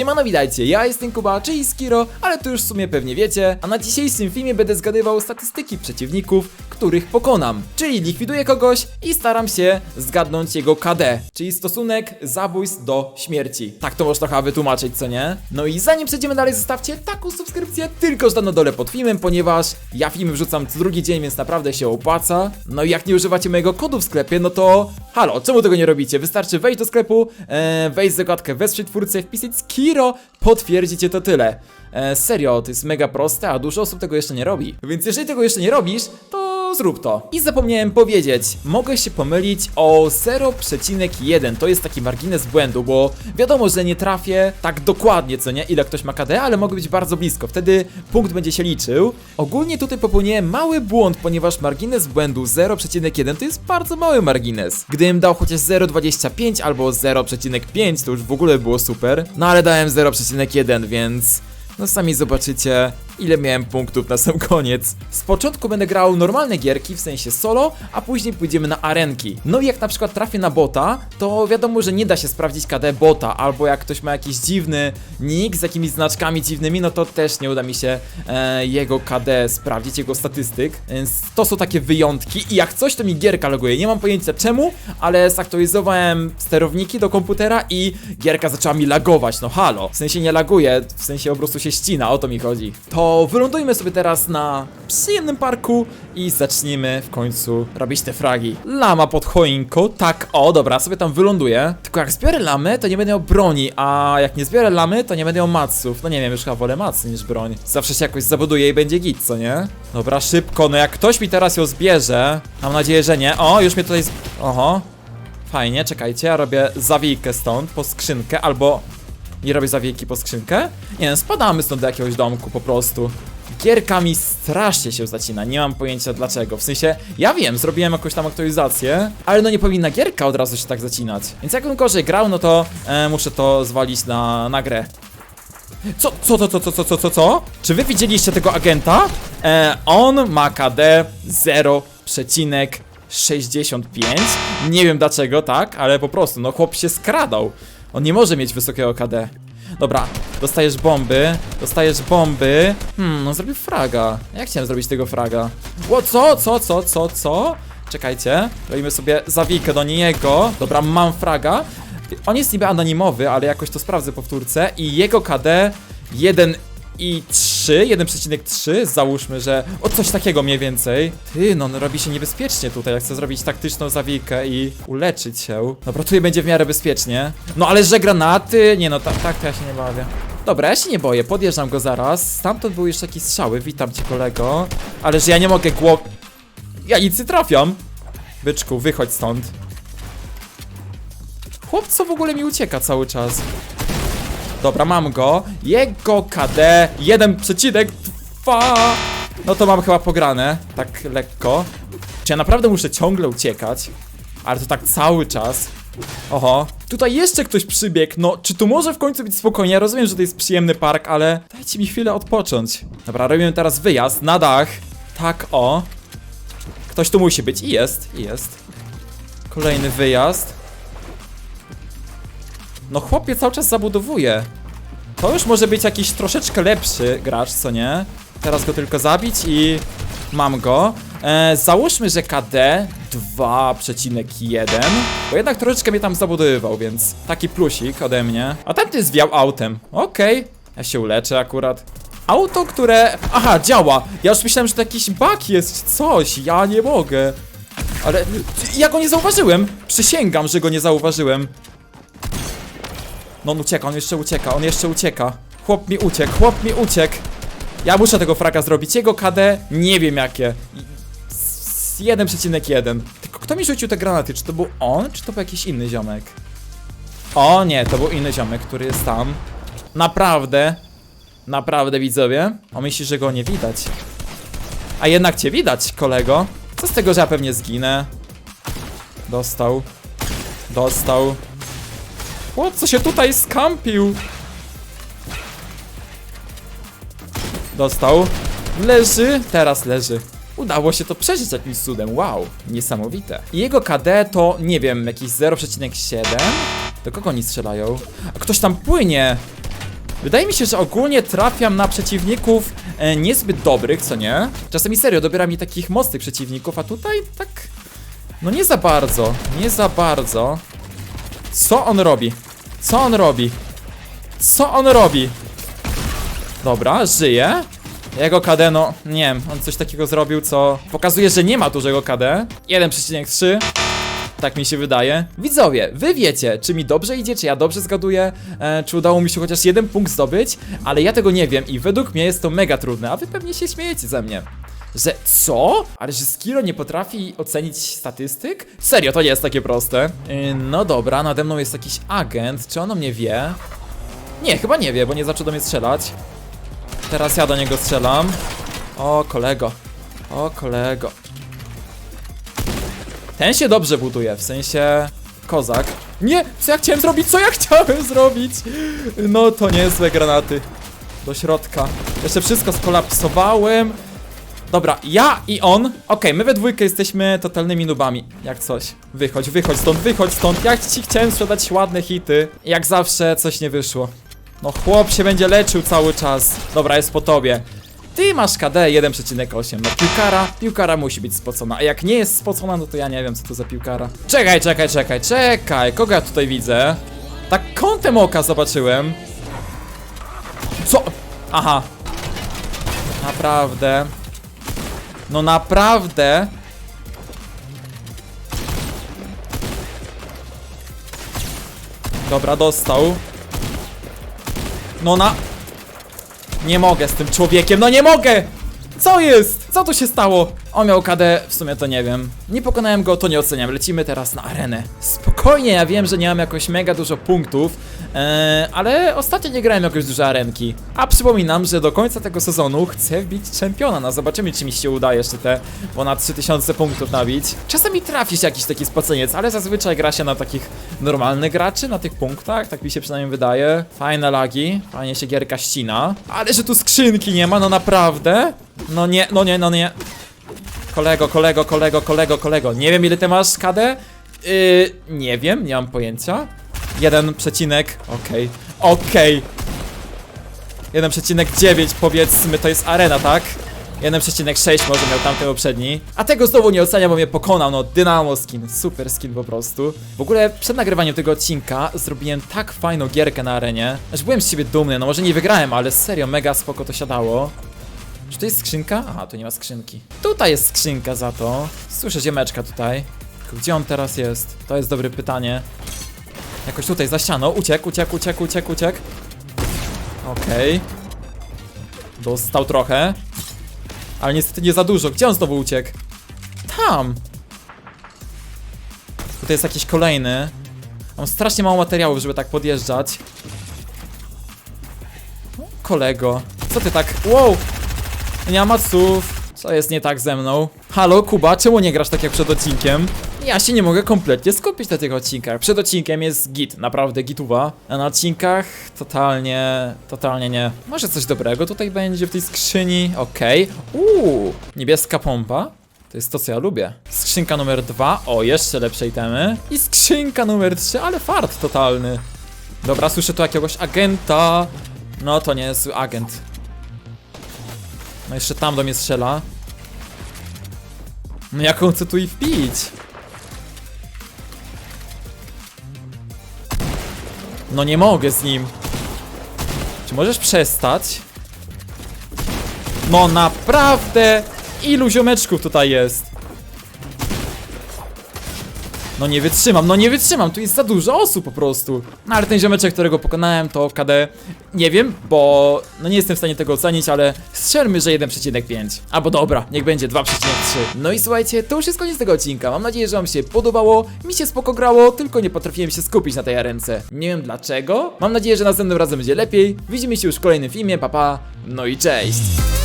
Siemano, witajcie, ja jestem Kuba, czyli Skiro, ale to już w sumie pewnie wiecie, a na dzisiejszym filmie będę zgadywał statystyki przeciwników, których pokonam. Czyli likwiduję kogoś i staram się zgadnąć jego KD, czyli stosunek zabójstw do śmierci. Tak to można chyba wytłumaczyć, co nie? No i zanim przejdziemy dalej, zostawcie taką subskrypcję, tylko że na dole pod filmem, ponieważ ja filmy wrzucam co drugi dzień, więc naprawdę się opłaca. No i jak nie używacie mojego kodu w sklepie, no to halo, czemu tego nie robicie? Wystarczy wejść do sklepu, e, wejść w zakładkę wesprzeć twórcę, wpisać Skiro, potwierdzicie to tyle. E, serio, to jest mega proste, a dużo osób tego jeszcze nie robi. Więc jeżeli tego jeszcze nie robisz, to zrób to. I zapomniałem powiedzieć, mogę się pomylić o 0,1. To jest taki margines błędu, bo wiadomo, że nie trafię tak dokładnie, co nie, ile ktoś ma KD, ale mogę być bardzo blisko. Wtedy punkt będzie się liczył. Ogólnie tutaj popełniłem mały błąd, ponieważ margines błędu 0,1 to jest bardzo mały margines. Gdybym dał chociaż 0,25 albo 0,5, to już w ogóle było super. No ale dałem 0,1, więc no sami zobaczycie, ile miałem punktów na sam koniec. Z początku będę grał normalne gierki, w sensie solo, a później pójdziemy na arenki. No i jak na przykład trafię na bota, to wiadomo, że nie da się sprawdzić KD bota, albo jak ktoś ma jakiś dziwny nick z jakimiś znaczkami dziwnymi, no to też nie uda mi się e, jego KD sprawdzić, jego statystyk. Więc to są takie wyjątki i jak coś to mi gierka loguje. Nie mam pojęcia czemu, ale zaktualizowałem sterowniki do komputera i gierka zaczęła mi lagować, no halo. W sensie nie laguje, w sensie po prostu się ścina, o to mi chodzi. To wylądujmy sobie teraz na przyjemnym parku i zacznijmy w końcu robić te fragi. Lama pod choinką, tak, o, dobra, sobie tam wyląduję. Tylko jak zbiorę lamy, to nie będę miał broni, a jak nie zbiorę lamy, to nie będę miał maców. No nie wiem, już chyba wolę macy niż broń. Zawsze się jakoś zabuduję i będzie git, co nie? Dobra, szybko, no jak ktoś mi teraz ją zbierze, mam nadzieję, że nie. O, już mnie tutaj z... Oho. Fajnie, czekajcie, ja robię zawijkę stąd po skrzynkę, albo nie robię zawieki po skrzynkę? Nie, spadamy stąd do jakiegoś domku po prostu. Gierka mi strasznie się zacina, nie mam pojęcia dlaczego. W sensie, ja wiem, zrobiłem jakąś tam aktualizację, ale no nie powinna gierka od razu się tak zacinać. Więc jakbym gorzej grał, no to e, muszę to zwalić na, na grę. Co, co, co, co, co, co, co, co, co? Czy wy widzieliście tego agenta? E, on ma KD 0,65. Nie wiem dlaczego, tak, ale po prostu, no chłop się skradał. On nie może mieć wysokiego KD. Dobra, dostajesz bomby, dostajesz bomby. Hmm, no zrobił fraga. Jak chciałem zrobić tego fraga? O, co, co, co, co, co? Czekajcie, robimy sobie zawijkę do niego. Dobra, mam fraga. On jest niby anonimowy, ale jakoś to sprawdzę powtórce. I jego KD 1 i 3, 1,3, załóżmy, że o coś takiego mniej więcej. Ty, no, robi się niebezpiecznie tutaj, jak chcę zrobić taktyczną zawijkę i uleczyć się. Dobra, tutaj będzie w miarę bezpiecznie. No ale że granaty, nie no, tak, tak to ja się nie bawię. Dobra, ja się nie boję, podjeżdżam go zaraz. Stamtąd były jeszcze jakieś strzały, witam cię kolego. Ale że ja nie mogę głow... Ja nic nie trafiam. Byczku, wychodź stąd. Chłopco w ogóle mi ucieka cały czas. Dobra, mam go. Jego KD 1,2. No to mam chyba pograne. Tak lekko. Czy ja naprawdę muszę ciągle uciekać? Ale to tak cały czas. Oho. Tutaj jeszcze ktoś przybiegł. No, czy tu może w końcu być spokojnie? Ja rozumiem, że to jest przyjemny park, ale dajcie mi chwilę odpocząć. Dobra, robimy teraz wyjazd na dach. Tak, o. Ktoś tu musi być. I jest, i jest. Kolejny wyjazd. No chłopie cały czas zabudowuje. To już może być jakiś troszeczkę lepszy gracz, co nie? Teraz go tylko zabić i mam go. E, załóżmy, że KD 2,1, bo jednak troszeczkę mnie tam zabudowywał, więc taki plusik ode mnie. A tamty zwiał autem. Okej, ja się uleczę akurat. Auto, które... Aha, działa. Ja już myślałem, że to jakiś bug jest, coś. Ja nie mogę. Ale ja go nie zauważyłem. Przysięgam, że go nie zauważyłem. No on ucieka, on jeszcze ucieka, on jeszcze ucieka. Chłop mi uciekł, chłop mi uciekł. Ja muszę tego fraga zrobić. Jego KD nie wiem jakie. Z 1,1. Tylko kto mi rzucił te granaty? Czy to był on, czy to był jakiś inny ziomek? O nie, to był inny ziomek, który jest tam. Naprawdę. Naprawdę widzowie. On myśli, że go nie widać. A jednak cię widać, kolego. Co z tego, że ja pewnie zginę? Dostał. Dostał. Chłop, co się tutaj skampił? Dostał. Leży, teraz leży. Udało się to przeżyć jakimś cudem, wow, niesamowite. I jego KD to, nie wiem, jakieś 0,7? Do kogo oni strzelają? A ktoś tam płynie! Wydaje mi się, że ogólnie trafiam na przeciwników e, niezbyt dobrych, co nie? Czasami serio dobiera mi takich mocnych przeciwników, a tutaj tak... No nie za bardzo, nie za bardzo. Co on robi? Co on robi? Co on robi? Dobra, żyje. Jego KD, no nie wiem, on coś takiego zrobił, co pokazuje, że nie ma dużego KD. 1,3. Tak mi się wydaje. Widzowie, wy wiecie, czy mi dobrze idzie, czy ja dobrze zgaduję, e, czy udało mi się chociaż jeden punkt zdobyć, ale ja tego nie wiem i według mnie jest to mega trudne, a wy pewnie się śmiejecie ze mnie. Że co? Ale że Skiro nie potrafi ocenić statystyk? Serio, to nie jest takie proste. Yy, no dobra, nade mną jest jakiś agent, czy on o mnie wie? Nie, chyba nie wie, bo nie zaczął do mnie strzelać. Teraz ja do niego strzelam. O, kolego. O, kolego. Ten się dobrze buduje, w sensie... Kozak. Nie! Co ja chciałem zrobić? Co ja chciałem zrobić? No to niezłe granaty. Do środka. Jeszcze wszystko skolapsowałem. Dobra, ja i on. Okej, my we dwójkę jesteśmy totalnymi nubami. Jak coś. Wychodź, wychodź stąd, wychodź stąd. Ja ci chciałem sprzedać ładne hity. Jak zawsze coś nie wyszło. No chłop się będzie leczył cały czas. Dobra, jest po tobie. Ty masz KD 1,8. No piłkara, piłkara musi być spocona. A jak nie jest spocona, no to ja nie wiem co to za piłkara. Czekaj, czekaj, czekaj, czekaj. Kogo ja tutaj widzę? Tak kątem oka zobaczyłem. Co? Aha. Naprawdę. No naprawdę. Dobra, dostał. No na... Nie mogę z tym człowiekiem, no nie mogę! Co jest? Co tu się stało? On miał KD, w sumie to nie wiem. Nie pokonałem go, to nie oceniam. Lecimy teraz na arenę. Spokojnie, ja wiem, że nie mam jakoś mega dużo punktów, e, ale ostatnio nie grałem jakoś duże arenki. A przypominam, że do końca tego sezonu chcę wbić czempiona. No zobaczymy, czy mi się uda jeszcze te ponad 3000 punktów nabić. Czasami trafi się jakiś taki spoceniec, ale zazwyczaj gra się na takich normalnych graczy, na tych punktach, tak mi się przynajmniej wydaje. Fajne lagi, fajnie się gierka ścina. Ale że tu skrzynki nie ma, no naprawdę? No nie, no nie, no nie. Kolego, kolego, kolego, kolego, kolego. Nie wiem ile ty masz KD? Yy, nie wiem, nie mam pojęcia. Jeden przecinek, okej, okej. 1,9 powiedzmy to jest arena, tak? 1,6 może miał tamten poprzedni. A tego znowu nie oceniam, bo mnie pokonał, no Dynamo skin, super skin po prostu. W ogóle przed nagrywaniem tego odcinka zrobiłem tak fajną gierkę na arenie, że byłem z siebie dumny, no może nie wygrałem, ale serio mega spoko to siadało. Czy to jest skrzynka? Aha, tu nie ma skrzynki. Tutaj jest skrzynka za to. Słyszę ziemeczka tutaj. Tylko Gdzie on teraz jest? To jest dobre pytanie. Jakoś tutaj, za ścianą. Uciekł, uciekł, uciekł, uciekł, uciekł. Okej. Dostał trochę. Ale niestety nie za dużo. Gdzie on znowu uciekł? Tam! Tutaj jest jakiś kolejny. Mam strasznie mało materiałów, żeby tak podjeżdżać. Kolego, co ty tak... Wow! Nie ma. Co jest nie tak ze mną? Halo, Kuba, czemu nie grasz tak jak przed odcinkiem? Ja się nie mogę kompletnie skupić na tych odcinkach. Przed odcinkiem jest git, naprawdę gituwa. A na odcinkach totalnie, totalnie nie. Może coś dobrego tutaj będzie w tej skrzyni? Okej. Uuu, niebieska pompa. To jest to, co ja lubię. Skrzynka numer dwa. O, jeszcze lepsze itemy. I skrzynka numer trzy, ale fart totalny. Dobra, słyszę tu jakiegoś agenta. No, to nie jest agent. No jeszcze tam do mnie strzela. No jak on chce tu i wbić? No nie mogę z nim. Czy możesz przestać? No naprawdę! Ilu ziomeczków tutaj jest? No nie wytrzymam, no nie wytrzymam, tu jest za dużo osób po prostu. No ale ten ziomeczek, którego pokonałem to KD, nie wiem, bo no nie jestem w stanie tego ocenić, ale strzelmy, że 1,5. Albo dobra, niech będzie 2,3. No i słuchajcie, to już jest koniec tego odcinka. Mam nadzieję, że wam się podobało, mi się spoko grało, tylko nie potrafiłem się skupić na tej arence. Nie wiem dlaczego. Mam nadzieję, że następnym razem będzie lepiej. Widzimy się już w kolejnym filmie, papa. Pa. No i cześć!